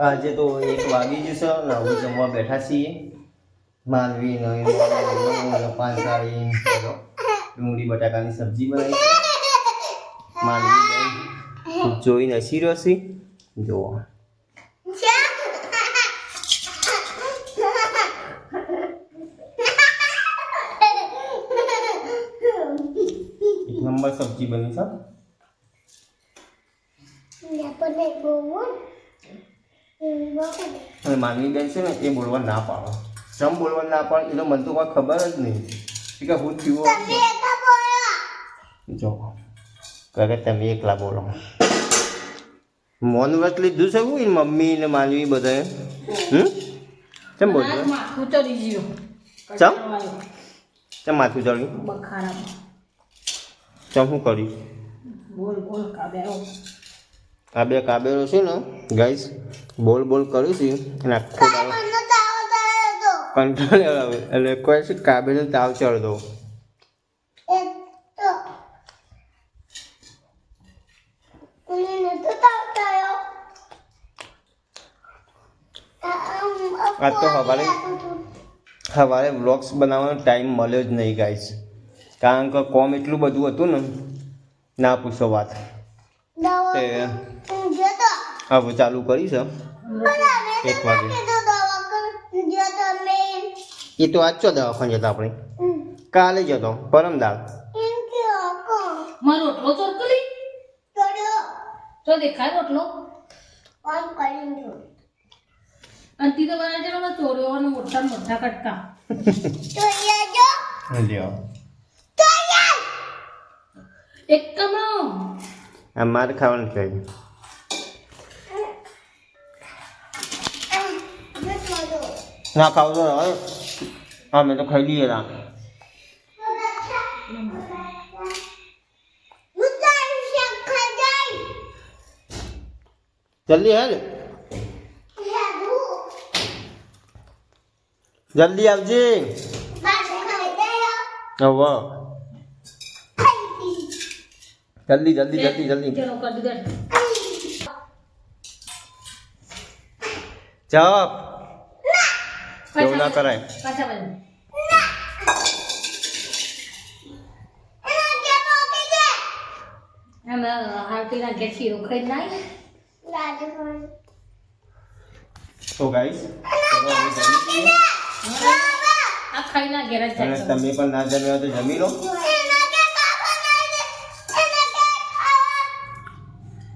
આજે તો એક વાગી જશે ને હવે જમવા બેઠા છીએ. માલવી ને પાંચાળી ડુંગળી, બટાકાની સબ્જી બનાવી. છે બેન જોઈને રહ્યો છે. જુઓ. નંબર સબ્જી બની છે. અને માનવી બેન છે ને એ બોલવા ના પાડો. ચમ બોલવા ના પાડે એનો મન તો કોઈ ખબર જ નહીં. કે હું થયું જો કે તમે એકલા બોલો. મોન વ્રત લીધું છે હું એની મમ્મી ને માનવી બધાએ? હમ? કેમ ચડી ચમ? કેમ માથું ચડ્યું? ચમ શું કર્યું? બોલ બોલ કાબ્યાઓ આ બે કાબેરો છે ને ગાઈસ બોલ બોલ કર્યું છે. અને આખો કંટ્રોલ આવે એટલે કોઈ છે કાબેનો તાવ ચડતો. આ તો સવારે સવારે વ્લોગ્સ બનાવવાનો ટાઈમ મળ્યો જ નહીં ગાઈસ કારણ કે કોમ એટલું બધું હતું ને ના પૂછો વાત. હવે ચાલુ કરીશ એક વાગે. એ તો આજ ચો દવાખાને જતા આપણે. કાલે જતો પરમ દાળ. મારો રોટલો ચોરકલી તો દેખાય રોટલો. અને તી તો બનાવી છે ને ચોર્યો અને મોટા મોટા કટકા. લ્યો એક કમળો. આ મારે ખાવાનું છે ના ખાવ તો હવે હા મેં તો ખાઈ લઈએ રા જલ્દી હે ને જલ્દી આવજે હવે જલ્દી જલ્દી જલ્દી જલ્દી ચલો કરી દે જપ એવું ના કરાય. તો ગાઈસ તમે પણ ના જમ્યા તો જમી લો.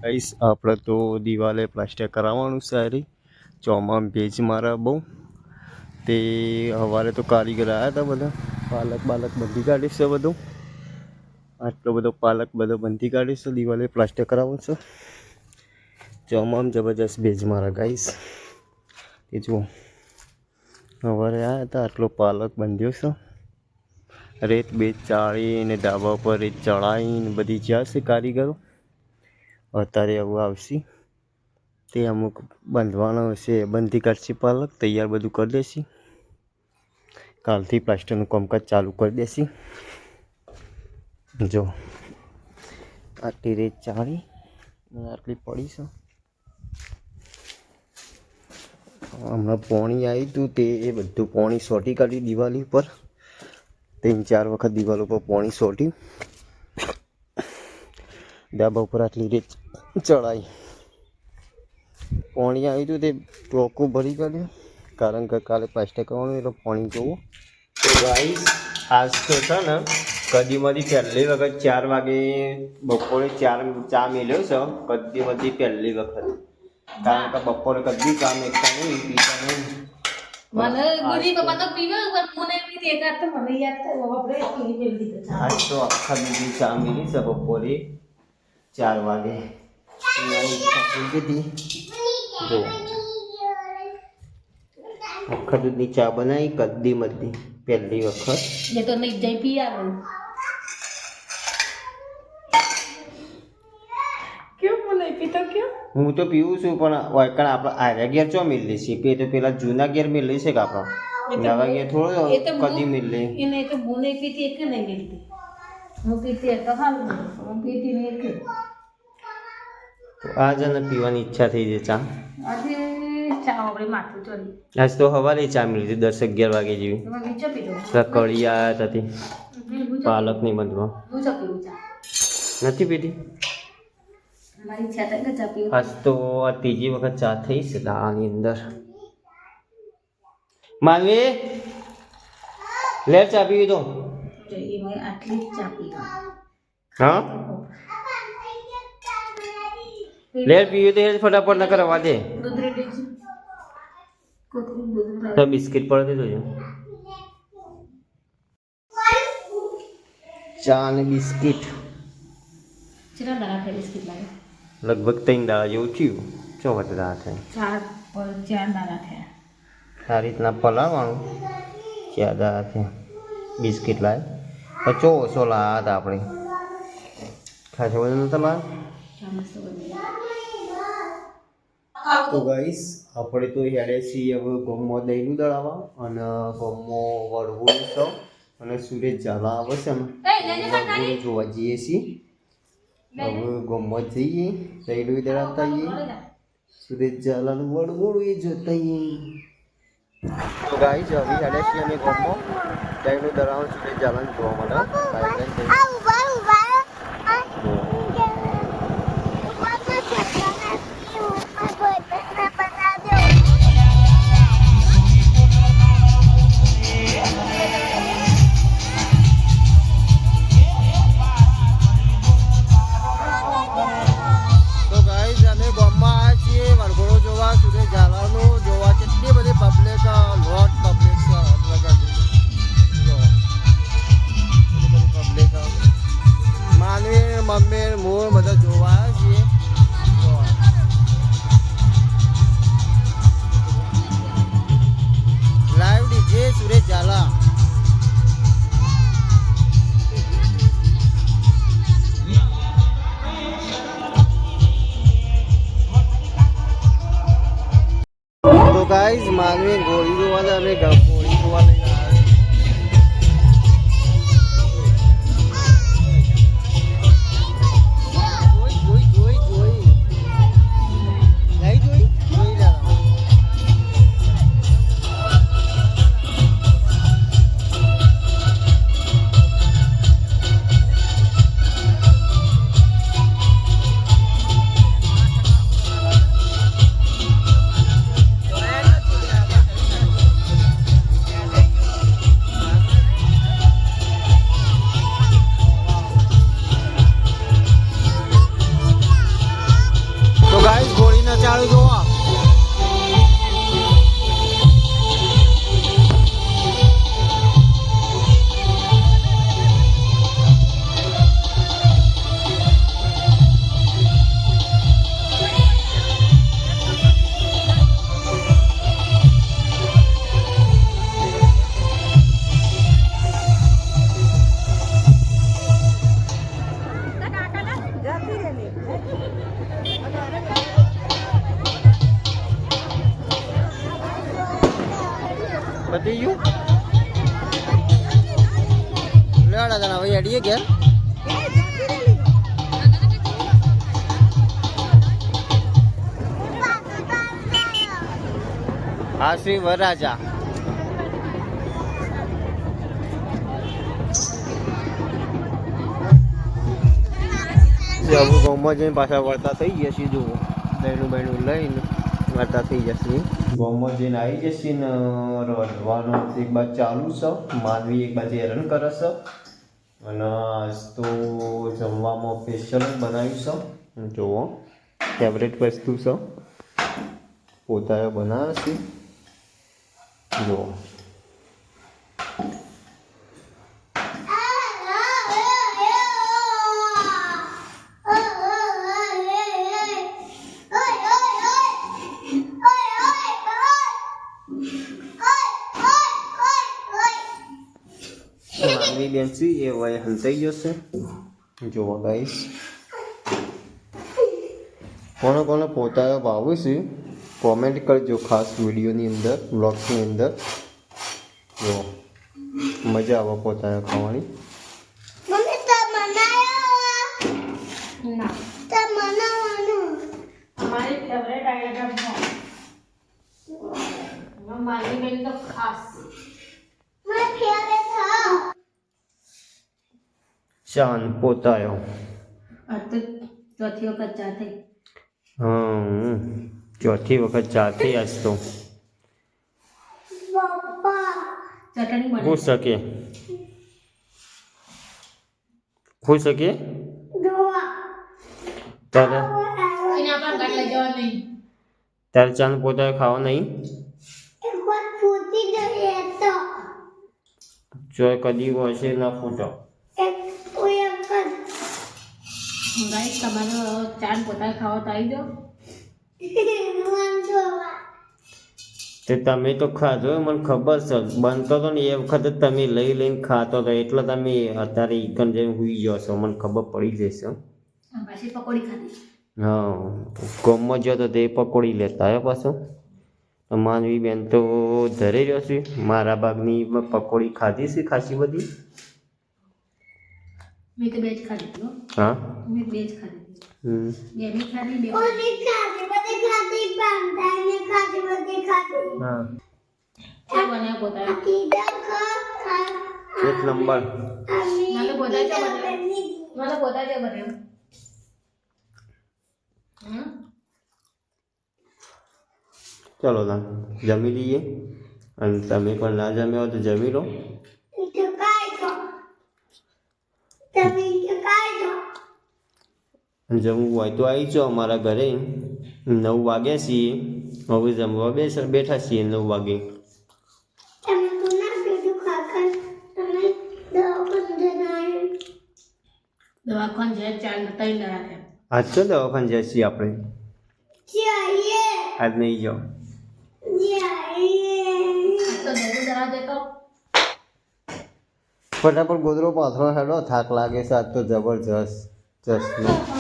ગાઈસ આપણે તો દિવાલે પ્લાસ્ટર કરાવવાનું સારી. ચોમાં ચોમામ ભેજ મારા બહુ. તે સવારે તો કારીગર આવ્યા હતા બધા. પાલક બાલક બંધી કાઢીશ છે બધું. આટલો બધો પાલક બધો બંધી કાઢીશ છે. દિવાલે પ્લાસ્ટર કરાવવાનું છે. ચમામ જબરજસ્ત ભેજમાં મારા ગાઈસ એ જુઓ. સવારે આવ્યા હતા આટલો પાલક બાંધ્યો છે. રેત બેજ ચાળીને ધાબા પર રેત ચડાવીને બધી જ્યાં છે કારીગરો. અત્યારે આવું આવશે. તે અમુક બાંધવાનો હશે બંધી કાઢશે પાલક, તૈયાર બધું કરી દેશે. કાલથી પ્લાસ્ટરનું કામકાજ ચાલુ કરી દેશે. જો, આટલી રેત ચાળી આટલી પડી હમણાં પોણી આવ્યું હતું તે એ બધું પોણી સોટી કાઢી દિવાલી ઉપર. ત્રણ ચાર વખત દિવાલ ઉપર પોણી સોટી. ડાબા ઉપર આટલી રેત ચડાઈ. પોણી આવ્યું હતું તે ટોકું ભરી કાઢ્યું. કારણ કે કાલે પ્લાસ્ટર કરવાનું એટલે પાણી જોવું. તો ગાઈસ આજ તો છે ને કદીમાંથી પહેલી વખત ચાર વાગે બપોરે ચાર ચા મેળ્યો છે કદીમાંથી પહેલી વખત. કારણ કે બપોરે કદી ચા મેકતા નહીં પીતા નહીં. મને પપ્પા તો પીવે પણ મને એવી રીતે તો મને યાદ થાય બાપરે પીલી પીલી આજ તો આખા બીજી ચા મેલી છે બપોરે ચાર વાગે. પીવાની ઈચ્છા થઈ ગઈ હતી જો. આખા દૂધની ચા બનાવી કદ્દી મદ્દી પહેલી વખત. એ તો નહીં જઈ પી આવું. કેમ મને પીતો કેમ? હું તો પીવું છું પણ વાયકણ આપણે આર્યા ગેર ચો મિલી છે? પે તો પેલા જૂના ગેર મિલી છે કે આપણા? નવા ગેર થોડો તો કદી મિલી એને તો હું નહીં પીતી એક નહીં પીતી હું પીતી એક તો સારું હું પીતી નહીં એક તો આ જને પીવાની ઈચ્છા થઈ છે ચા. આજે ચા આપણે માથું ચડી. આજ તો હવારે ચા મળી હતી દસ અગિયાર વાગે જેવી. કળી આવ્યા હતી. પાલકની ચા નથી પીધી? આજ તો આ ત્રીજી વખત ચા થઈ છે દાળની અંદર. માનવી લે ચા પીવી તો. હા? લેર પીવી તો ફટાફટ ન કરવા દે. તો બિસ્કિટ પડતી જોજો ચા અને બિસ્કિટ. ચેટલા દાણા થાય બિસ્કિટ લાગે? લગભગ ત્રણ દાડા જેવું થયું. ચો વખત દાડા થાય? ચાર ચાર દાણા થયા. આ રીતના પલાળવાનું ચાર દાડા થયા. બિસ્કિટ લાવે તો ચો ઓછો લાવ્યા હતા આપણે. ખાસો બધું નતા લાવ્યા? તો ગાઈસ આપણે તો હેડે છીએ હવે ગમમાં દહીંનું દળાવા અને ગમમાં વડવું છે અને સુરેશ ઝાલા આવે છે ને જોવા જઈએ છીએ. હવે ગમમાં જઈએ. દહીંનું દળાવતા જઈએ. સુરેશ ઝાલાનું વડવું એ જોતા જઈએ. તો ગાઈસ હવે હેડે છીએ અમે ગમમાં દહીંનું દળાવવાનું સુરેશ ઝાલાને જોવા મળે ગાઈઝ માનવી ગોળી જોવા ગ- ગોળી જોવા હવે ઘેર હા શ્રી વરરાજા હવે ગામમાં જઈને પાછા વળતા થઈ ગયા છીએ જુઓ. બહેનું બહેનું લઈને વળતા થઈ જશે. ગામમાં જઈને આવી જશે ને રડવાનો એક બાજુ ચાલુ છે. માનવી એક બાજુ હેરાન કરે છે. અને આજ તો જમવામાં સ્પેશિયલ બનાવ્યું છે. જુઓ. ફેવરેટ વસ્તુ છે. પોતાએ બનાવે છે. જુઓ. માનવી બેન છે એ વય હલતાઈ ગયો જશે જોવા ગાઈશ કોને કોને પોતાએ ભાવે છે કોમેન્ટ કરજો ખાસ વિડીયોની અંદર બ્લોગ્સની અંદર જો મજા આવે પોતાએ ખાવાની મારી ફેવરેટ આઈટમ છે મારી બેન તો ખાસ ચાન પોતાયો આ તો ચોથી વખત ચા થઈ હમ ચોથી વખત ચા થઈ આજ તો ચટણી બને ખુશ શકે ખુશ શકે તારે એને આપણા ગાંઠ લઈ જવા નહીં તારે ચાન પોતાયો ખાવા નહીં જો કદી હશે ના ફૂટો ગાઈસ તમારો ચાટ પોતા ખાવો તો આવી જાઓ. તે તમે તો ખાધો મને ખબર છે. બનતો તો ને એ વખતે તમે લઈ લઈને ખાતો હતો એટલે તમે અત્યારે ઈકન જઈને હુઈ ગયો છો મને ખબર પડી જશે. પકોડી ખાધી. હા ગમમાં ગયો તો તે પકોડી લેતા આવ્યો પાછો. તો માનવી બેન તો ધરે રહ્યો છે. મારા બાગની પકોડી ખાધી છે ખાસી બધી. મેં તો બે જ ખાધી હતી હો. હા મેં બે જ ખાધી હતી. હમ બે બી ખાધી બે હા ચા બનાવ્યો પોતા એક નંબર મને પોતા ચા બનાવ્યો મને પોતા ચા બનાવ્યો હમ ચલો ના જમી લઈએ અને તમે પણ ના જમ્યા હોય તો જમી લો અને જમવું હોય તો આવી જાઓ અમારા ઘરે. નવ વાગ્યા છીએ. હવે જમવા બેસ બેઠા છીએ નવ વાગે. આજ તો દવાખાને જઈએ છીએ આપણે? આજ નહીં જાઓ. ફટાફટ ગોદરો પાથરો હેડો થાક લાગે છે આજ તો જબરજસ્ત જસ્ટ